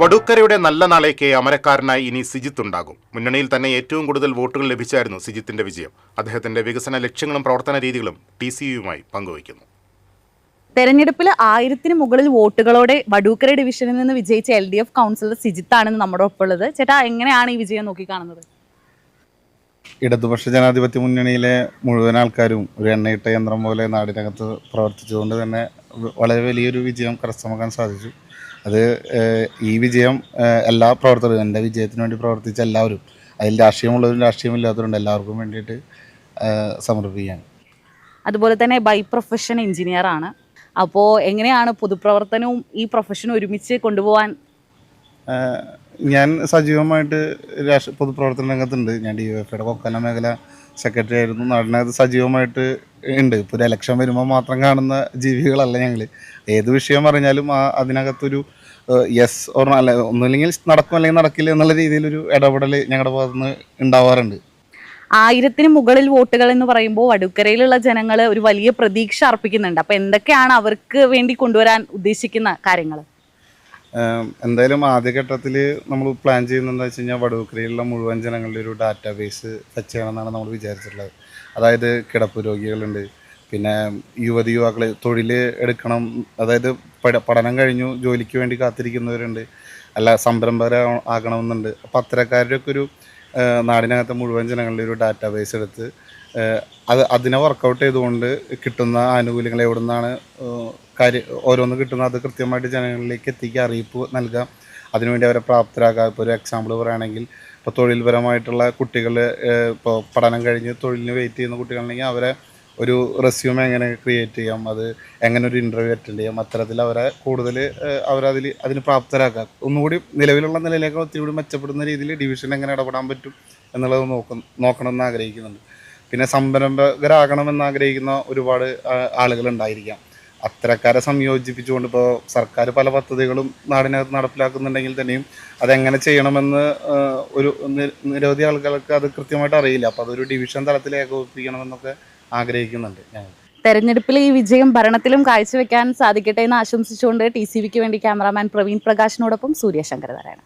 വടൂക്കരയുടെ നല്ല നാളേക്ക് അമരക്കാരനായി ഇനി സിജിത്ത് ഉണ്ടാകും. മുന്നണിയിൽ തന്നെ ഏറ്റവും കൂടുതൽ വോട്ടുകൾ ലഭിച്ചായിരുന്നു സിജിത്തിന്റെ വിജയം. അദ്ദേഹത്തിന്റെ വികസന ലക്ഷ്യങ്ങളും പ്രവർത്തന രീതികളും ടി സി യുമായി പങ്കുവയ്ക്കുന്നു. തെരഞ്ഞെടുപ്പിൽ ആയിരത്തിന് മുകളിൽ വോട്ടുകളോടെ വടൂക്കര ഡിവിഷനിൽ നിന്ന് വിജയിച്ച എൽ ഡി എഫ് കൗൺസിലർ സിജിത്താണെന്ന് നമ്മുടെ ഒപ്പമുള്ളത്. ചേട്ടാ എങ്ങനെയാണ് ഈ വിജയം നോക്കിക്കാണുന്നത് ഇടതുപക്ഷ ജനാധിപത്യ മുന്നണിയിലെ മുഴുവൻ ആൾക്കാരും ഒരു എണ്ണയിട്ട യന്ത്രം പോലെ നാടിനകത്ത് പ്രവർത്തിച്ചതുകൊണ്ട് തന്നെ വളരെ വലിയൊരു വിജയം കരസ്ഥമാക്കാൻ സാധിച്ചു. അത് ഈ വിജയം എല്ലാ പ്രവർത്തകരും എന്റെ വിജയത്തിന് വേണ്ടി പ്രവർത്തിച്ച എല്ലാവരും അതിൽ രാഷ്ട്രീയമുള്ളവരും രാഷ്ട്രീയമില്ലാത്തവരും എല്ലാവർക്കും വേണ്ടിയിട്ട് സമർപ്പിക്കുകയാണ്. അതുപോലെ തന്നെ ബൈ പ്രൊഫഷൻ എഞ്ചിനീയർ ആണ്. അപ്പോൾ എങ്ങനെയാണ് പൊതുപ്രവർത്തനവും ഈ പ്രൊഫഷനും ഒരുമിച്ച് കൊണ്ടുപോകാൻ ഞാൻ സജീവമായിട്ട് രാഷ്ട്ര പൊതുപ്രവർത്തന രംഗത്തുണ്ട്. ഞാൻ ഡി എഫ് ഐയുടെ കൊക്കാല മേഖല സെക്രട്ടറി ആയിരുന്നു. നാടിനകത്ത് സജീവമായിട്ട് ഉണ്ട്. ഇപ്പോൾ ഒരു ഇലക്ഷൻ വരുമ്പോൾ മാത്രം കാണുന്ന ജീവികളല്ല ഞങ്ങൾ ഏത് വിഷയം പറഞ്ഞാലും ആ അതിനകത്തൊരു യെസ് ഓർ അല്ല ഒന്നുമില്ലെങ്കിൽ നടക്കും അല്ലെങ്കിൽ നടക്കില്ല എന്നുള്ള രീതിയിലൊരു ഇടപെടൽ ഞങ്ങളുടെ ഭാഗത്തുനിന്ന് ഉണ്ടാവാറുണ്ട്. ആയിരത്തിന് മുകളിൽ വോട്ടുകൾ എന്ന് പറയുമ്പോൾ വടുക്കരയിലുള്ള ജനങ്ങൾ ഒരു വലിയ പ്രതീക്ഷ അർപ്പിക്കുന്നുണ്ട്. അപ്പോൾ എന്തൊക്കെയാണ് അവർക്ക് വേണ്ടി കൊണ്ടുവരാൻ ഉദ്ദേശിക്കുന്ന കാര്യങ്ങൾ എന്തായാലും ആദ്യഘട്ടത്തിൽ നമ്മൾ പ്ലാൻ ചെയ്യുന്നത് എന്താ വെച്ച് കഴിഞ്ഞാൽ വടുവക്കരയിലുള്ള മുഴുവൻ ജനങ്ങളുടെ ഒരു ഡാറ്റാ ബേസ് ടച്ച് ചെയ്യണമെന്നാണ് നമ്മൾ വിചാരിച്ചിട്ടുള്ളത്. അതായത് കിടപ്പ് രോഗികളുണ്ട്. പിന്നെ യുവതി യുവാക്കൾ തൊഴിൽ എടുക്കണം. അതായത് പഠ പഠനം കഴിഞ്ഞു ജോലിക്ക് വേണ്ടി കാത്തിരിക്കുന്നവരുണ്ട്. അല്ല സംരംഭകരാകണമെന്നുണ്ട് ആകണമെന്നുണ്ട്. അപ്പം അത്തരക്കാരുടെയൊക്കെ ഒരു നാടിനകത്തെ മുഴുവൻ ജനങ്ങളുടെ ഒരു ഡാറ്റാബേസ് എടുത്ത് അത് അതിനെ വർക്കൗട്ട് ചെയ്തുകൊണ്ട് കിട്ടുന്ന ആനുകൂല്യങ്ങൾ എവിടെ നിന്നാണ് കാര്യം ഓരോന്ന് കിട്ടുന്ന അത് കൃത്യമായിട്ട് ജനങ്ങളിലേക്ക് എത്തിക്കുക അറിയിപ്പ് നൽകാം. അതിനുവേണ്ടി അവരെ പ്രാപ്തരാക്കുക. ഇപ്പോൾ ഒരു എക്സാമ്പിൾ പറയുകയാണെങ്കിൽ ഇപ്പോൾ തൊഴിൽപരമായിട്ടുള്ള കുട്ടികൾ ഇപ്പോൾ പഠനം കഴിഞ്ഞ് തൊഴിലിന് വെയിറ്റ് ചെയ്യുന്ന കുട്ടികളാണെങ്കിൽ അവരെ ഒരു റെസ്യൂം എങ്ങനെ ക്രിയേറ്റ് ചെയ്യാം? അത് എങ്ങനെ ഒരു ഇന്റർവ്യൂ അറ്റൻഡ് ചെയ്യാം? അത്തരത്തിൽ അവരെ കൂടുതൽ അവരതിൽ അതിന് പ്രാപ്തരാക്കുക ഒന്നുകൂടി നിലവിലുള്ള നിലയിലേക്ക് ഒത്തിരി കൂടി മെച്ചപ്പെടുന്ന രീതിയിൽ ഡിവിഷൻ എങ്ങനെ ഇടപെടാൻ പറ്റും എന്നുള്ളത് നോക്കും നോക്കണമെന്ന് ആഗ്രഹിക്കുന്നുണ്ട്. പിന്നെ സംരംഭകരാകണമെന്ന് ആഗ്രഹിക്കുന്ന ഒരുപാട് ആളുകളുണ്ടായിരിക്കാം അത്തരക്കാരെ സംയോജിപ്പിച്ചുകൊണ്ട് ഇപ്പോൾ സർക്കാർ പല പദ്ധതികളും നാടിനകത്ത് നടപ്പിലാക്കുന്നുണ്ടെങ്കിൽ തന്നെയും അതെങ്ങനെ ചെയ്യണമെന്ന് ഒരു നിരവധി ആളുകൾക്ക് അത് കൃത്യമായിട്ട് അറിയില്ല. അപ്പോൾ അതൊരു ഡിവിഷൻ തലത്തിൽ ഏകോപിപ്പിക്കണമെന്നൊക്കെ ആഗ്രഹിക്കുന്നുണ്ട് തെരഞ്ഞെടുപ്പിൽ ഈ വിജയം ഭരണത്തിലും കാഴ്ചവെക്കാൻ സാധിക്കട്ടെ എന്ന് ആശംസിച്ചുകൊണ്ട് ടി സി വിക്ക് വേണ്ടി ക്യാമറാമാൻ പ്രവീൺ പ്രകാശിനോടൊപ്പം സൂര്യശങ്കർ നാരായണൻ